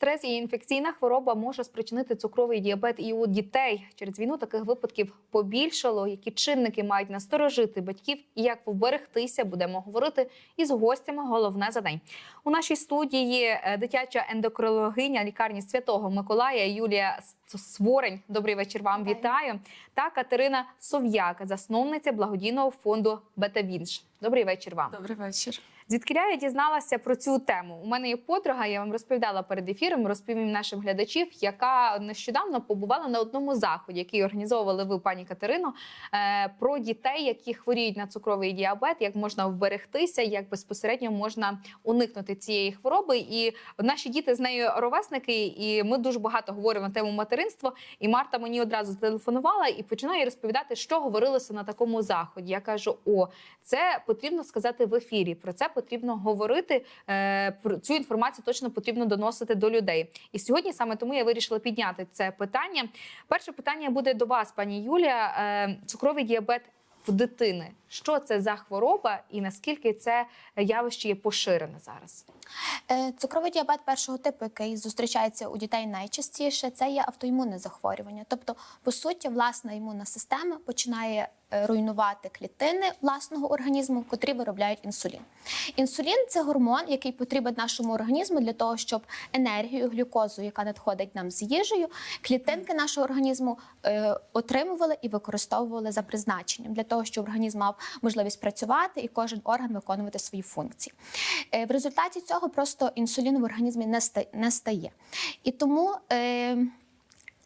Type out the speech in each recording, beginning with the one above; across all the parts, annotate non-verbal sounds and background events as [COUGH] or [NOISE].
Стрес і інфекційна хвороба може спричинити цукровий діабет і у дітей. Через війну таких випадків побільшало. Які чинники мають насторожити батьків і як вберегтися, будемо говорити із гостями. Головне за день у нашій студії е, дитяча ендокринологиня лікарні Святого Миколая Юлія Сворень. Добрий вечір вам. Вітаю. Вітаю. Та Катерина Сов'яка, засновниця благодійного фонду Бета-Вінш. Добрий вечір вам. Добрий вечір. Звідкиля я дізналася про цю тему. У мене є подруга, я вам розповідала перед ефіром, розповім нашим глядачів, яка нещодавно побувала на одному заході, який організовували ви, пані Катерино, е, про дітей, які хворіють на цукровий діабет, як можна вберегтися, як безпосередньо можна уникнути цієї хвороби. І наші діти з нею ровесники, і ми дуже багато говоримо на тему материнства. І Марта мені одразу зателефонувала і починає розповідати, що говорилося на такому заході. Я кажу: о, це потрібно сказати в ефірі. Про це потрібно говорити. е, Про цю інформацію точно потрібно доносити до людей. І сьогодні саме тому я вирішила підняти це питання. Перше питання буде до вас, пані Юлія. Е, Цукровий діабет в дитини. Що це за хвороба, і наскільки це явище є поширене зараз? Е, Цукровий діабет першого типу, який зустрічається у дітей найчастіше, це є автоімунне захворювання. Тобто, по суті, власна імунна система починає руйнувати клітини власного організму, котрі виробляють інсулін. Інсулін це гормон, який потрібен нашому організму для того, щоб енергію, глюкозу, яка надходить нам з їжею, клітинки нашого організму е, отримували і використовували за призначенням для того, щоб організм мав можливість працювати і кожен орган виконувати свої функції. Е, В результаті цього просто інсуліну в організмі не стає. І тому е,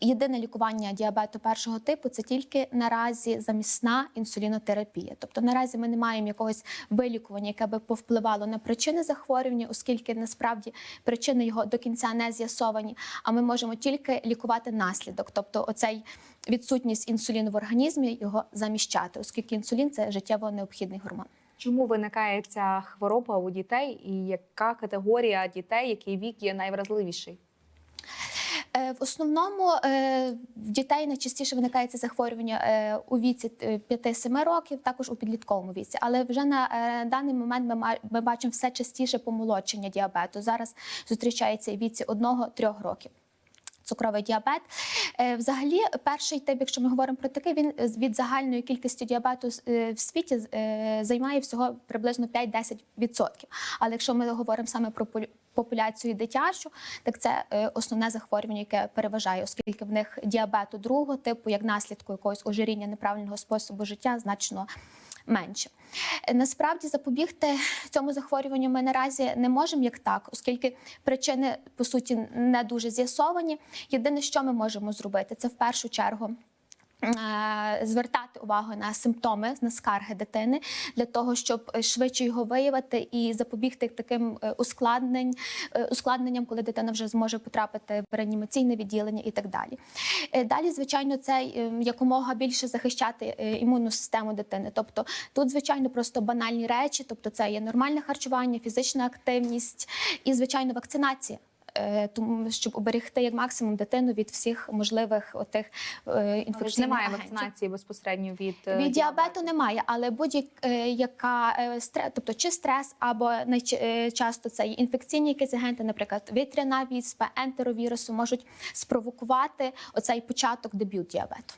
єдине лікування діабету першого типу це тільки наразі замісна інсулінотерапія. Тобто наразі ми не маємо якогось вилікування, яке би повпливало на причини захворювання, оскільки насправді причини його до кінця не з'ясовані. А ми можемо тільки лікувати наслідок, тобто оцей відсутність інсуліну в організмі його заміщати, оскільки інсулін це життєво необхідний гормон. Чому виникає ця хвороба у дітей, і яка категорія дітей, який вік є найвразливіший? Е, В основному е, в дітей найчастіше виникає це захворювання е, у віці е, 5-7 років, також у підлітковому віці. Але вже на даний момент ми, бачимо все частіше помолодшення діабету. Зараз зустрічається і віці 1-3 років. Цукровий діабет. Взагалі, перший тип, якщо ми говоримо про такий, він від загальної кількості діабету в світі займає всього приблизно 5-10%. Але якщо ми говоримо саме про популяцію дитячу, так це е, основне захворювання, яке переважає, оскільки в них діабету другого типу, як наслідку якогось ожиріння неправильного способу життя, значно менше. Е, Насправді запобігти цьому захворюванню ми наразі не можемо як так, оскільки причини по суті не дуже з'ясовані. Єдине, що ми можемо зробити, це в першу чергу. Е, Звертати увагу на симптоми, на скарги дитини для того, щоб швидше його виявити і запобігти таким е, ускладнень, е, ускладненням, коли дитина вже зможе потрапити в реанімаційне відділення і так далі. Далі, звичайно, це якомога більше захищати імунну систему дитини. Тобто тут, звичайно, просто банальні речі, тобто це є нормальне харчування, фізична активність і, звичайно, вакцинація. Е, Тому щоб оберегти як максимум дитину від всіх можливих отих е, інфекційних немає агентів. вакцинації безпосередньо від, е, Від діабету немає, але будь-яка тобто чи стрес, або найчасто це інфекційні якісь агенти, наприклад, вітряна віспа, ентеровірусу, можуть спровокувати оцей початок дебют діабету.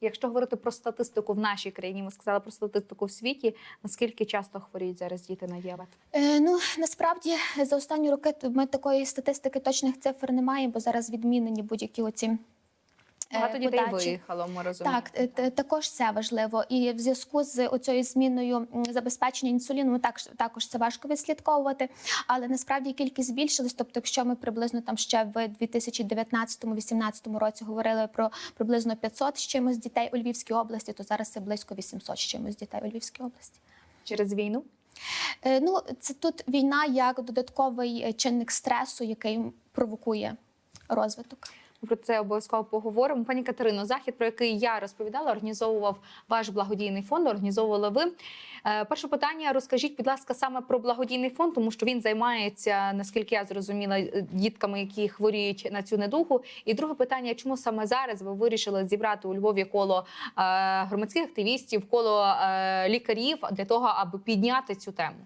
Якщо говорити про статистику в нашій країні, ми сказали про статистику в світі. Наскільки часто хворіють зараз діти на діабет? Е, ну насправді за останні роки ми такої статистики точних цифр не маємо, бо зараз відмінені будь-які оці. Е, Багато дітей подачі. виїхало, ми розуміємо. Так, е, також це важливо. І в зв'язку з оцією зміною забезпечення інсуліну, ну, так, також це важко відслідковувати. Але насправді кількість збільшилась. Тобто, якщо ми приблизно там ще в 2019-2018 році говорили про приблизно 500 з чимось дітей у Львівській області, то зараз це близько 800 з чимось дітей у Львівській області. Через війну? Е, Ну, це тут війна як додатковий е, чинник стресу, який провокує розвиток. Про це обов'язково поговоримо. Пані Катерино, захід, про який я розповідала, організовував ваш благодійний фонд. Організовували ви. Е, Перше питання: розкажіть, будь ласка, саме про благодійний фонд, тому що він займається, наскільки я зрозуміла, е, дітками, які хворіють на цю недугу. І друге питання: чому саме зараз ви вирішили зібрати у Львові коло е, громадських активістів, коло лікарів для того, аби підняти цю тему?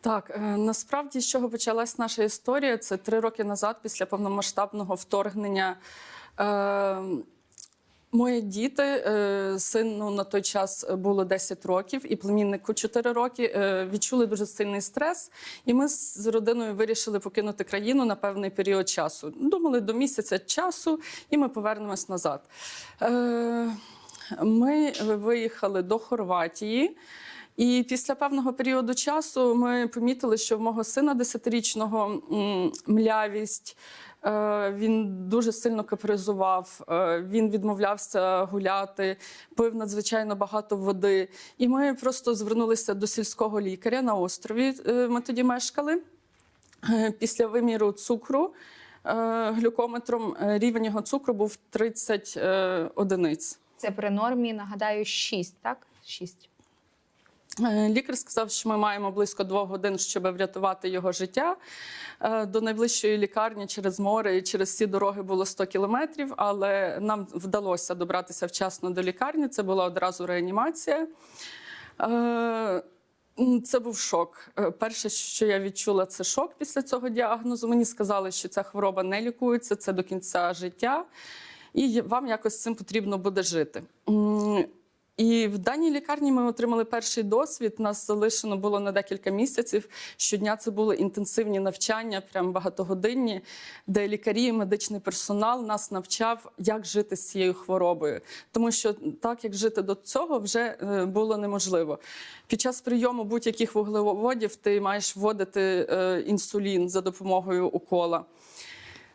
Так, е, насправді, з чого почалась наша історія, це три роки назад, після повномасштабного вторгнення. Е, Мої діти, е, сину на той час було 10 років, і племіннику 4 роки, відчули дуже сильний стрес. І ми з родиною вирішили покинути країну на певний період часу. Думали до місяця часу, і ми повернемось назад. Ми виїхали до Хорватії. І після певного періоду часу ми помітили, що в мого сина 10-річного млявість. е, Він дуже сильно капризував, е, він відмовлявся гуляти, пив надзвичайно багато води. І ми просто звернулися до сільського лікаря на острові. е, Ми тоді мешкали. Після виміру цукру глюкометром рівень його цукру був 30 е, одиниць. Це при нормі, нагадаю, 6, так? 6. Е, Лікар сказав, що ми маємо близько двох годин, щоб врятувати його життя. Е, До найближчої лікарні через море і через всі дороги було 100 кілометрів, але нам вдалося добратися вчасно до лікарні. Це була одразу реанімація. Е, Це був шок. Перше, що я відчула, це шок після цього діагнозу. Мені сказали, що ця хвороба не лікується, це до кінця життя, і вам якось з цим потрібно буде жити. І в даній лікарні ми отримали перший досвід. Нас залишено було на декілька місяців. Щодня це були інтенсивні навчання, прям багатогодинні, де лікарі і медичний персонал нас навчав, як жити з цією хворобою. Тому що так як жити до цього вже е, було неможливо. Під час прийому будь-яких вуглеводів ти маєш вводити е, інсулін за допомогою укола.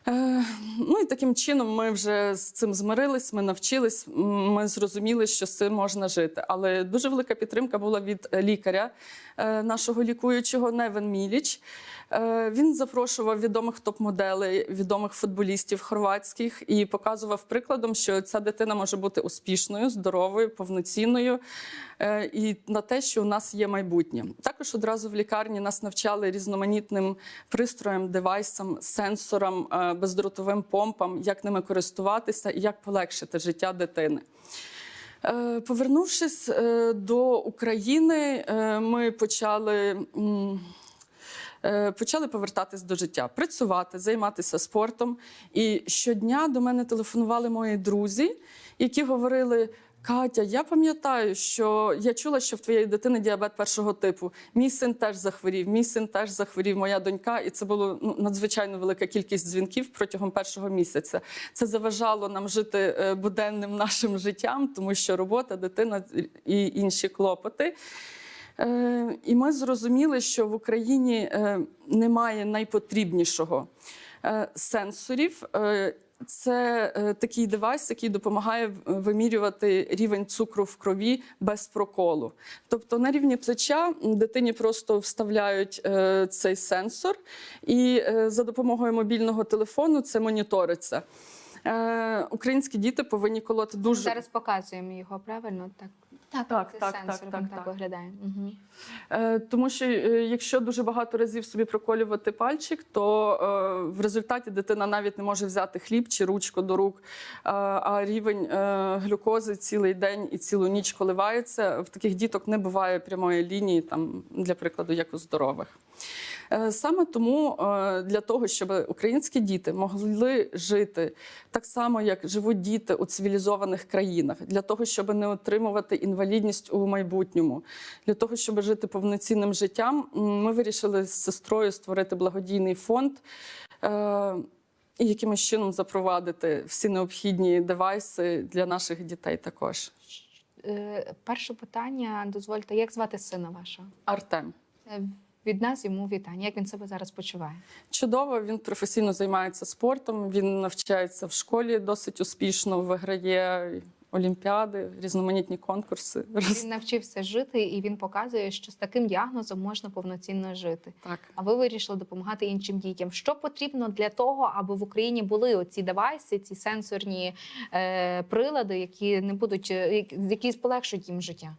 Е, ну і таким чином ми вже з цим змирились, ми навчились, ми зрозуміли, що з цим можна жити. Але дуже велика підтримка була від е, лікаря е, нашого лікуючого Невен Міліч. Він запрошував відомих топ-моделей, відомих футболістів хорватських і показував прикладом, що ця дитина може бути успішною, здоровою, повноцінною і на те, що у нас є майбутнє. Також одразу в лікарні нас навчали різноманітним пристроям, девайсам, сенсорам, бездротовим помпам, як ними користуватися і як полегшити життя дитини. Е, Повернувшись е, до України, е, ми почали. Почали повертатись до життя, працювати, займатися спортом. І щодня до мене телефонували мої друзі, які говорили: Катя, я пам'ятаю, що я чула, що в твоєї дитини діабет першого типу. Мій син теж захворів, мій син теж захворів, моя донька, і це було ну, надзвичайно велика кількість дзвінків протягом першого місяця. Це заважало нам жити е, буденним нашим життям, тому що робота, дитина і інші клопоти. Е, І ми зрозуміли, що в Україні е, немає найпотрібнішого е, сенсорів. Це е, такий девайс, який допомагає вимірювати рівень цукру в крові без проколу. Тобто на рівні плеча дитині просто вставляють е, цей сенсор, і е, за допомогою мобільного телефону це моніториться. Українські діти повинні колоти дуже Зараз показуємо його, правильно? Так. Так, так, Це так, сенсор, так, так, так так. виглядає. Угу. Е, Тому що е, якщо дуже багато разів собі проколювати пальчик, то е, в результаті дитина навіть не може взяти хліб чи ручку до рук, е, а рівень е, глюкози цілий день і цілу ніч коливається. В таких діток не буває прямої лінії, там, для прикладу, як у здорових. Е, Саме тому е, для того, щоб українські діти могли жити так само, як живуть діти у цивілізованих країнах, для того, щоб не отримувати інвалідність у майбутньому, для того, щоб жити повноцінним життям, ми вирішили з сестрою створити благодійний фонд. е, І якимось чином запровадити всі необхідні девайси для наших дітей також. Перше питання, дозвольте, як звати сина вашого? Артем. Від нас йому вітання. Як він себе зараз почуває? Чудово, він професійно займається спортом. Він навчається в школі досить успішно, виграє олімпіади, різноманітні конкурси. Він навчився жити, і він показує, що з таким діагнозом можна повноцінно жити. Так. А ви вирішили допомагати іншим дітям. Що потрібно для того, аби в Україні були оці девайси, ці сенсорні е, прилади, які не будуть е, які- які полегшують їм життя?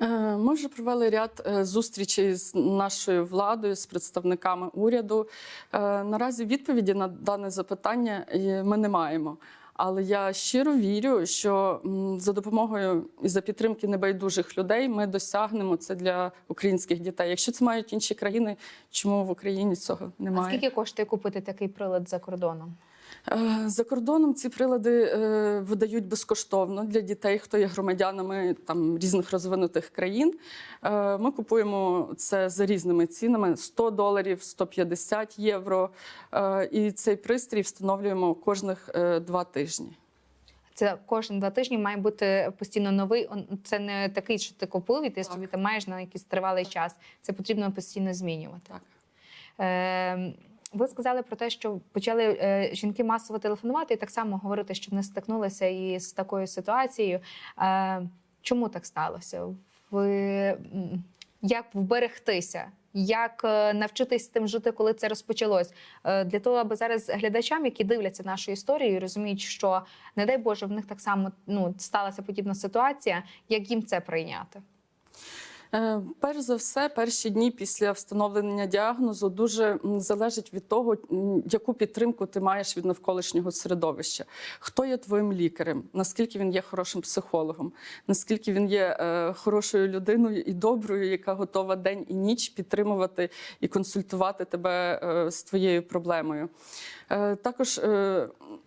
Е, Ми вже провели ряд е, зустрічей з нашою владою, з представниками уряду. Е, Наразі відповіді на дане запитання ми не маємо. Але я щиро вірю, що за допомогою і за підтримки небайдужих людей ми досягнемо це для українських дітей. Якщо це мають інші країни, чому в Україні цього А немає? скільки коштує купити такий прилад за кордоном? Е, За кордоном ці прилади е, видають безкоштовно для дітей, хто є громадянами там різних розвинутих країн. Е, Ми купуємо це за різними цінами: 100 доларів, 150 євро. І цей пристрій встановлюємо кожних два тижні. Це кожен два тижні має бути постійно новий. Це не такий, що ти купив, і ти Так. собі там маєш на якийсь тривалий час. Це потрібно постійно змінювати. Так. Е, ви сказали про те, що почали е, жінки масово телефонувати і так само говорити, що вони стикнулися із такою ситуацією. Е, чому так сталося? Ви як вберегтися? Як е, навчитись з тим жити, коли це розпочалось? Для того, аби зараз глядачам, які дивляться нашу історію, розуміють, що не дай Боже, в них так само ну сталася подібна ситуація, як їм це прийняти? Е, Перш за все, перші дні після встановлення діагнозу дуже залежить від того, яку підтримку ти маєш від навколишнього середовища. Хто є твоїм лікарем, наскільки він є хорошим психологом, наскільки він є е, хорошою людиною і доброю, яка готова день і ніч підтримувати і консультувати тебе е, з твоєю проблемою. Також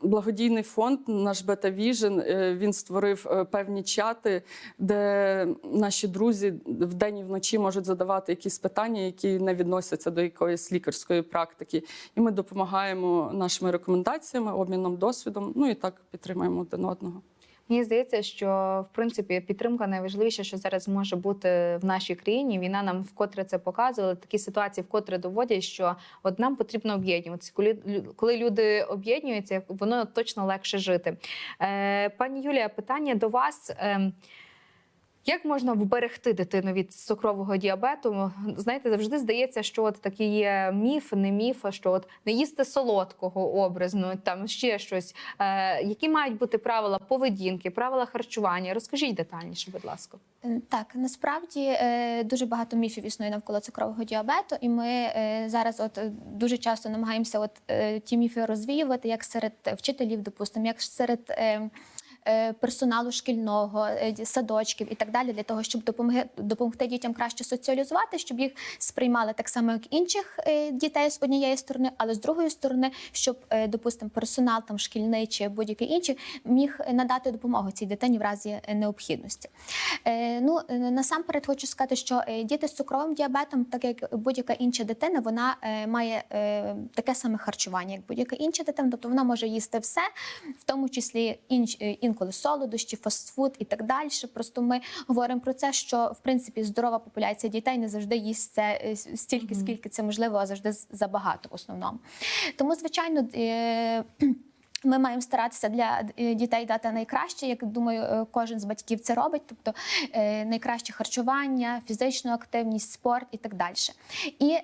благодійний фонд, наш Бета Віжен, він створив е, певні чати, де наші друзі вдень і вночі можуть задавати якісь питання, які не відносяться до якоїсь лікарської практики. І ми допомагаємо нашими рекомендаціями, обміном досвідом. Ну і так підтримуємо один одного. Мені здається, що в принципі підтримка найважливіше, що зараз може бути в нашій країні. Війна нам вкотре це показувала. Такі ситуації вкотре доводять, що от нам потрібно об'єднуватися. Коли коли люди об'єднуються, воно точно легше жити. Е, пані Юлія, питання до вас. Е, як можна вберегти дитину від цукрового діабету? Знаєте, завжди здається, що от такий є міф, не міф, що от не їсти солодкого образно, там ще щось. Е, які мають бути правила поведінки, правила харчування? Розкажіть детальніше, будь ласка. Е, Так, насправді е, дуже багато міфів існує навколо цукрового діабету, і ми е, зараз от дуже часто намагаємося от ті міфи розвіювати, як серед вчителів, допустимо, як серед. Е, Персоналу шкільного, е, садочків і так далі, для того, щоб допомогти, допомогти дітям краще соціалізувати, щоб їх сприймали так само, як інших е, дітей з однієї сторони, але з другої сторони, щоб, допустимо, персонал там шкільний чи будь-який інший міг надати допомогу цій дитині в разі необхідності. Ну насамперед хочу сказати, що діти з цукровим діабетом, так як будь-яка інша дитина, вона має таке саме харчування, як будь-яка інша дитина, тобто вона може їсти все, в тому числі інш, е, інколи солодощі, фастфуд і так далі. Просто ми говоримо про це, що в принципі здорова популяція дітей не завжди їсть це е, стільки, скільки це можливо, а завжди забагато в основному. Тому, звичайно. Ми маємо старатися для е, дітей дати найкраще, як думаю, е, кожен з батьків це робить, тобто е, найкраще харчування, фізичну активність, спорт і так далі. І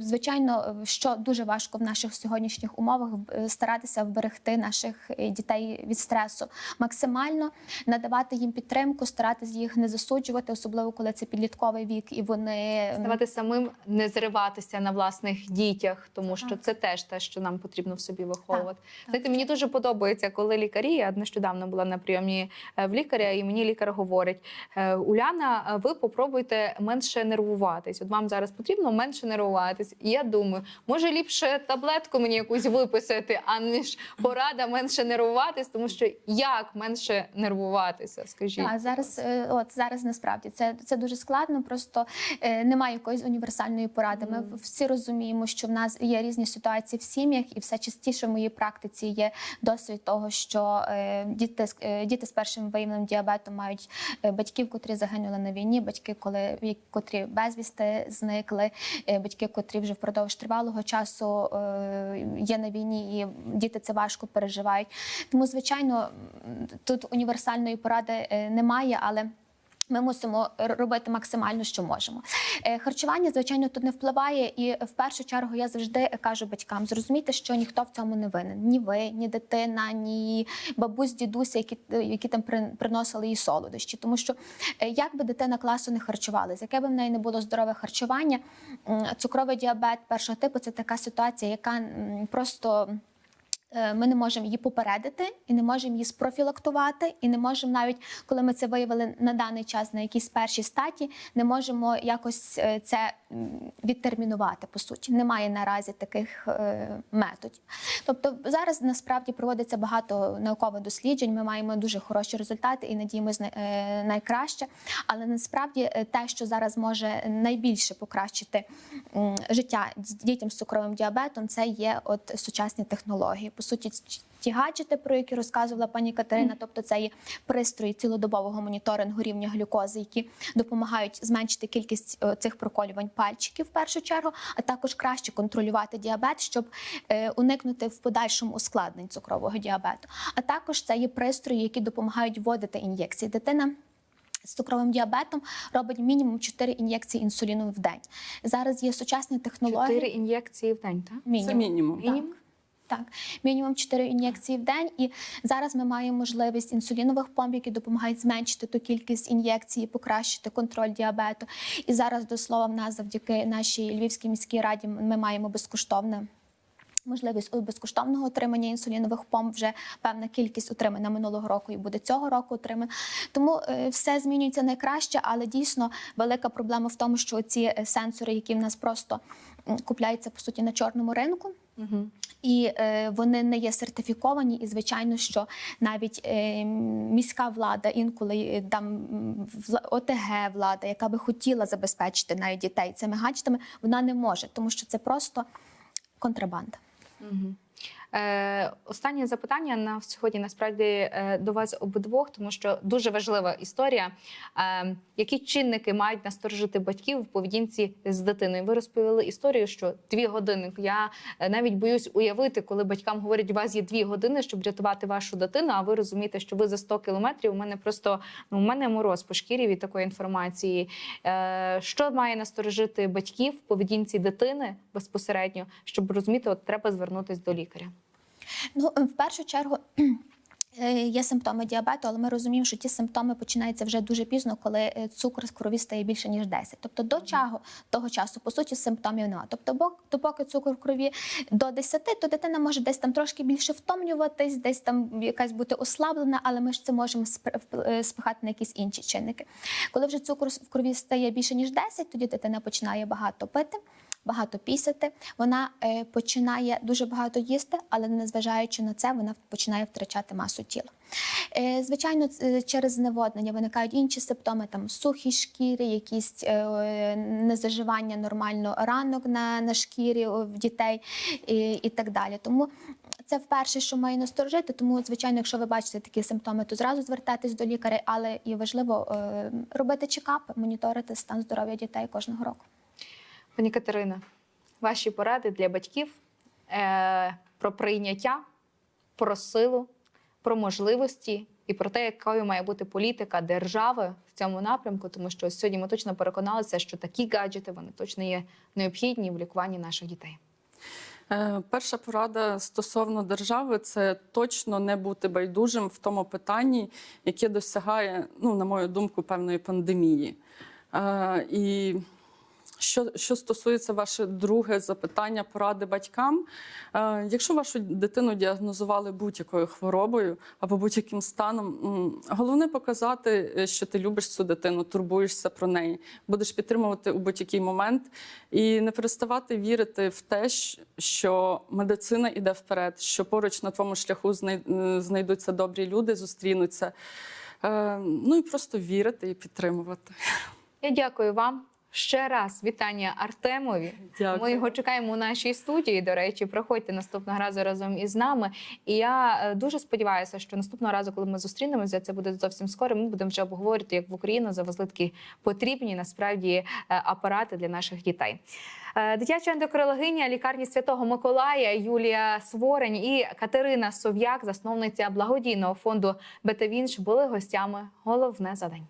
звичайно, що дуже важко в наших сьогоднішніх умовах старатися вберегти наших дітей від стресу максимально надавати їм підтримку, старатися їх не засуджувати, особливо коли це підлітковий вік, і вони Ставати самим, не зриватися на власних дітях, тому що Так. це теж те, що нам потрібно в собі виховувати. так, Знаєте, мені дуже подобається, коли лікарі. Я нещодавно була на прийомі е, в лікаря, і мені лікар говорить: е, Уляна, е, ви попробуйте менше нервуватись. От вам зараз потрібно менше нервуватись. І я думаю, може ліпше таблетку мені якусь виписати, аніж порада менше нервуватись, тому що як менше нервуватися? Скажіть. Так, зараз, от зараз насправді це, це дуже складно, просто немає якоїсь універсальної поради. Ми всі розуміємо, що в нас є різні ситуації в сім'ях, і все частіше в моїй практиці є досвід того, що е, діти, е, діти з першим виявленим діабетом мають е, батьків, котрі загинули на війні, батьки, коли котрі безвісти зникли, батьки, котрі вже впродовж тривалого часу є на війні, і діти це важко переживають. Тому, звичайно, тут універсальної поради немає, але. Ми мусимо робити максимально, що можемо. Е, Харчування, звичайно, тут не впливає, і в першу чергу я завжди кажу батькам: зрозумійте, що ніхто в цьому не винен. Ні ви, ні дитина, ні бабусь, дідуся, які, які там при- приносили їй солодощі. Тому що е, як би дитина класу не харчувалась, яке би в неї не було здорове харчування, цукровий діабет першого типу це така ситуація, яка просто. Е, Ми не можемо її попередити і не можемо її спрофілактувати, і не можемо навіть, коли ми це виявили на даний час на якійсь першій статі, не можемо якось е, це відтермінувати. По суті, немає наразі таких е, методів. Тобто зараз насправді проводиться багато наукових досліджень. Ми маємо дуже хороші результати і надіємося на найкраще. Але насправді те, що зараз може найбільше покращити життя дітям з цукровим діабетом, це є от сучасні технології. По суті, ті гаджети, про які розказувала пані Катерина, тобто це є пристрої цілодобового моніторингу рівня глюкози, які допомагають зменшити кількість е, цих проколювань пальчиків в першу чергу, а також краще контролювати діабет, щоб е, уникнути в подальшому ускладнень цукрового діабету. А також це є пристрої, які допомагають вводити ін'єкції. Дитина з цукровим діабетом робить мінімум 4 ін'єкції інсуліну в день. Зараз є сучасні технології. Чотири ін'єкції в день, так? Це мінімум. Мінімум? Так, мінімум 4 ін'єкції в день. І зараз ми маємо можливість інсулінових помп, які допомагають зменшити ту кількість ін'єкцій, і покращити контроль діабету. І зараз, до слова, в нас завдяки нашій Львівській міській раді ми маємо безкоштовне. Можливість безкоштовного отримання інсулінових помп вже певна кількість отримана минулого року і буде цього року отримана. Тому е, все змінюється найкраще, але дійсно велика проблема в тому, що ці е, сенсори, які в нас просто купляються по суті на чорному ринку, Угу. і е, вони не є сертифіковані. І звичайно, що навіть е, міська влада, інколи е, там ОТГ влада, яка би хотіла забезпечити навіть дітей цими гаджетами, вона не може, тому що це просто контрабанда. Угу. Е, останнє запитання на сьогодні насправді е, до вас обидвох, тому що дуже важлива історія. Е, які чинники мають насторожити батьків в поведінці з дитиною? Ви розповіли історію, що дві години. Я навіть боюсь уявити, коли батькам говорять, у вас є дві години, щоб врятувати вашу дитину. А ви розумієте, що ви за 100 кілометрів. У мене просто ну, у мене мороз по шкірі від такої інформації. Що має насторожити батьків в поведінці дитини безпосередньо, щоб розуміти, от треба звернутися до лікаря. Ну, в першу чергу. [CLEARS THROAT] е, Є симптоми діабету, але ми розуміємо, що ті симптоми починаються вже дуже пізно, коли е, цукор в крові стає більше ніж 10. Тобто до чого того часу, по суті, симптомів немає. Тобто, допоки цукор в крові до 10, то дитина може десь там трошки більше втомлюватись, десь там якась бути ослаблена, але ми ж це можемо е, спихати на якісь інші чинники. Коли вже цукор в крові стає більше ніж 10, тоді дитина починає багато пити. Багато пісяти, вона е, починає дуже багато їсти, але незважаючи на це, вона починає втрачати масу тіла. Е, звичайно, через зневоднення виникають інші симптоми, там сухі шкіри, якісь е, незаживання нормально ранок на, на шкірі в дітей і, і так далі. Тому це вперше, що має насторожити. Тому, звичайно, якщо ви бачите такі симптоми, то зразу звертайтесь до лікаря, але і важливо е, робити чекапи, моніторити стан здоров'я дітей кожного року. Пані Катерина, ваші поради для батьків е, про прийняття, про силу, про можливості і про те, якою має бути політика держави в цьому напрямку, тому що сьогодні ми точно переконалися, що такі гаджети вони точно є необхідні в лікуванні наших дітей. Е, Перша порада стосовно держави це точно не бути байдужим в тому питанні, яке досягає, ну на мою думку, певної пандемії. Е, І що, що стосується ваше друге запитання поради батькам, е, якщо вашу дитину діагнозували будь-якою хворобою або будь-яким станом, головне показати, е, що ти любиш цю дитину, турбуєшся про неї, будеш підтримувати у будь-який момент і не переставати вірити в те, що медицина йде вперед, що поруч на твоєму шляху е, знайдуться добрі люди, зустрінуться. Е, Ну і просто вірити і підтримувати. Я дякую вам. Ще раз вітання Артемові. Дякую. Ми його чекаємо у нашій студії. До речі, приходьте наступного разу разом із нами. І я е, дуже сподіваюся, що наступного разу, коли ми зустрінемося, це буде зовсім скоро. Ми будемо вже обговорювати, як в Україну завезли такі потрібні насправді е, апарати для наших дітей. Е, Дитяча ендокринологиня лікарні Святого Миколая Юлія Сворень і Катерина Сов'як, засновниця благодійного фонду Бетавінч, були гостями. Головне за день.